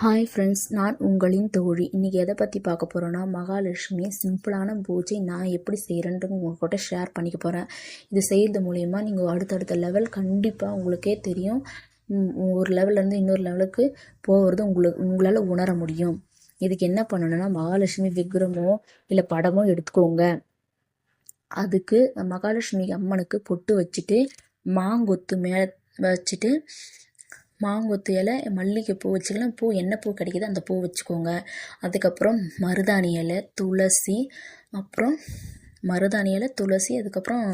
Hi friends நான் உங்களின் தோழி. இன்றைக்கி எதை பற்றி பார்க்க போகிறோன்னா மகாலட்சுமி சிம்பிளான பூஜை நான் எப்படி செய்கிறேன்ட்டு உங்கள் கூட ஷேர் பண்ணிக்க போகிறேன் இது செய்கிறது மூலயமா நீங்கள் அடுத்தடுத்த லெவல் கண்டிப்பாக உங்களுக்கே தெரியும். ஒரு லெவல்லேருந்து இன்னொரு லெவலுக்கு போகிறது உங்களுக்கு உங்களால் உணர முடியும். இதுக்கு என்ன பண்ணணும்னா மகாலட்சுமி விக்ரமோ இல்லை படமோ எடுத்துக்கோங்க. அதுக்கு மகாலட்சுமி அம்மனுக்கு பொட்டு வச்சுட்டு மாங்கொத்து மேலே வச்சுட்டு மாங்கொத்து இலை மல்லிகைப்பூ வச்சுக்கலாம். பூ என்ன பூ கிடைக்குதோ அந்த பூ வச்சுக்கோங்க. அதுக்கப்புறம் மருதாணி இலை துளசி அப்புறம் மருதாணி இலை துளசி அதுக்கப்புறம்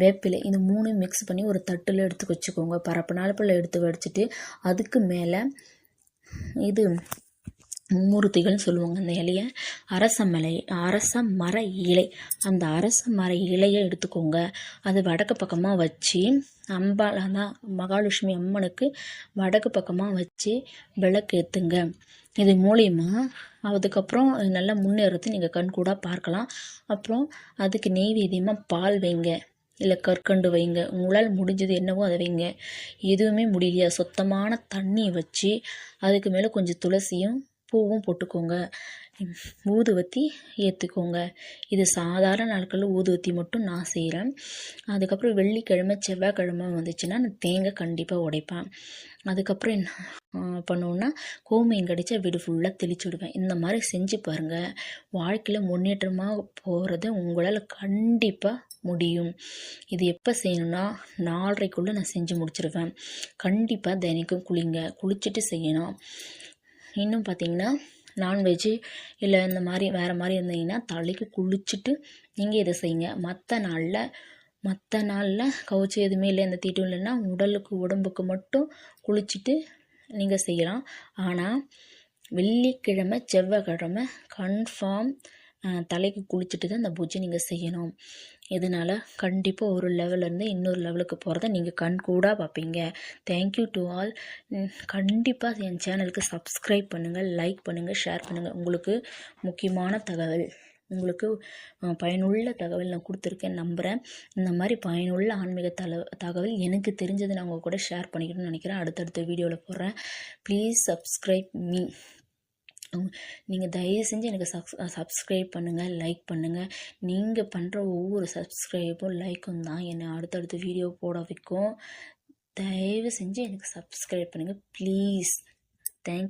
வேப்பிலை. இது மூணையும் மிக்ஸ் பண்ணி ஒரு தட்டில் எடுத்து வச்சுக்கோங்க. பரப்பு நாளுப்பில் எடுத்து வடிச்சிட்டு அதுக்கு மேலே இது மும்மூர்த்திகள்னு சொல்லுவாங்க அந்த இலையை. அரச மலை அரச மர இலை. அந்த அரச மர இலையை எடுத்துக்கோங்க. அது வடக்கு பக்கமாக வச்சு அம்பாள் அதான் மகாலட்சுமி அம்மனுக்கு வடக்கு பக்கமாக வச்சு விளக்கு ஏற்றுங்க இது மூலியமா அதுக்கப்புறம் நல்லா முன்னேறதை நீங்கள் கண் கூட பார்க்கலாம். அப்புறம் அதுக்கு நெய்வேதியமாக பால் வைங்க. இல்லை கற்கண்டு வைங்க. உங்களால் முடிஞ்சது என்னவோ அதை வைங்க. எதுவுமே முடியலையா? சுத்தமான தண்ணி வச்சு அதுக்கு மேலே கொஞ்சம் துளசியும் பூவும் போட்டுக்கோங்க. ஊதுவத்தி ஏற்றுக்கோங்க இது சாதாரண நாட்களில் ஊதுவத்தி மட்டும் நான் செய்கிறேன் அதுக்கப்புறம் வெள்ளிக்கிழமை செவ்வாய்க்கிழமை வந்துச்சுன்னா நான் தேங்காய் கண்டிப்பாக உடைப்பேன். அதுக்கப்புறம் என்ன பண்ணுவோன்னா கோமியம் கடிச்சா வீடு ஃபுல்லாக தெளிச்சு விடுவேன். இந்த மாதிரி செஞ்சு பாருங்கள் வாழ்க்கையில் முன்னேற்றமாக போகிறது உங்களால் கண்டிப்பாக முடியும். இது எப்போ செய்யணும்னா நாலரைக்குள்ளே நான் செஞ்சு முடிச்சிருவேன். கண்டிப்பாக தினைக்கும் குளிங்க. குளிச்சுட்டு செய்யணும். இன்னும் பார்த்தீங்கன்னா நான்வெஜ்ஜு இல்லை இந்த மாதிரி வேறு மாதிரி இருந்தீங்கன்னா தலைக்கு குளிச்சுட்டு நீங்கள் இதை செய்யுங்க. மற்ற நாளில் மற்ற நாளில் கவுச்சி எதுவுமே இல்லை எந்த தீட்டும் இல்லைன்னா உடலுக்கு உடம்புக்கு மட்டும் குளிச்சுட்டு நீங்கள் செய்யலாம். ஆனால் வெள்ளிக்கிழமை செவ்வாய்க்கிழமை கன்ஃபார்ம் தலைக்கு குளிச்சுட்டு தான் அந்த பூஜை நீங்கள் செய்யணும். இதனால் கண்டிப்பாக ஒரு லெவல்லேருந்து இன்னொரு லெவலுக்கு போகிறத நீங்கள் கண் கூட பார்ப்பீங்க. தேங்க்யூ டு ஆல் கண்டிப்பாக என் சேனலுக்கு சப்ஸ்கிரைப் பண்ணுங்கள் லைக் பண்ணுங்கள் ஷேர் பண்ணுங்கள் உங்களுக்கு முக்கியமான தகவல் உங்களுக்கு பயனுள்ள தகவல் நான் கொடுத்துருக்கேன் நம்புகிறேன் இந்த மாதிரி பயனுள்ள ஆன்மீக தல தகவல் எனக்கு தெரிஞ்சதை நான் உங்கள் கூட ஷேர் பண்ணிக்கணும்னு நினைக்கிறேன். அடுத்தடுத்த வீடியோவில் போடுறேன். ப்ளீஸ் சப்ஸ்கிரைப் மீ நீங்கள் தயவு செஞ்சு எனக்கு சப்ஸ் சப்ஸ்கிரைப் பண்ணுங்கள் லைக் பண்ணுங்கள் நீங்கள் பண்ணுற ஒவ்வொரு சப்ஸ்கிரைபும் லைக்கும் தான் என்னை அடுத்தடுத்த வீடியோ போட வைக்கும். தயவு செஞ்சு எனக்கு சப்ஸ்கிரைப் பண்ணுங்கள் ப்ளீஸ் தேங்க்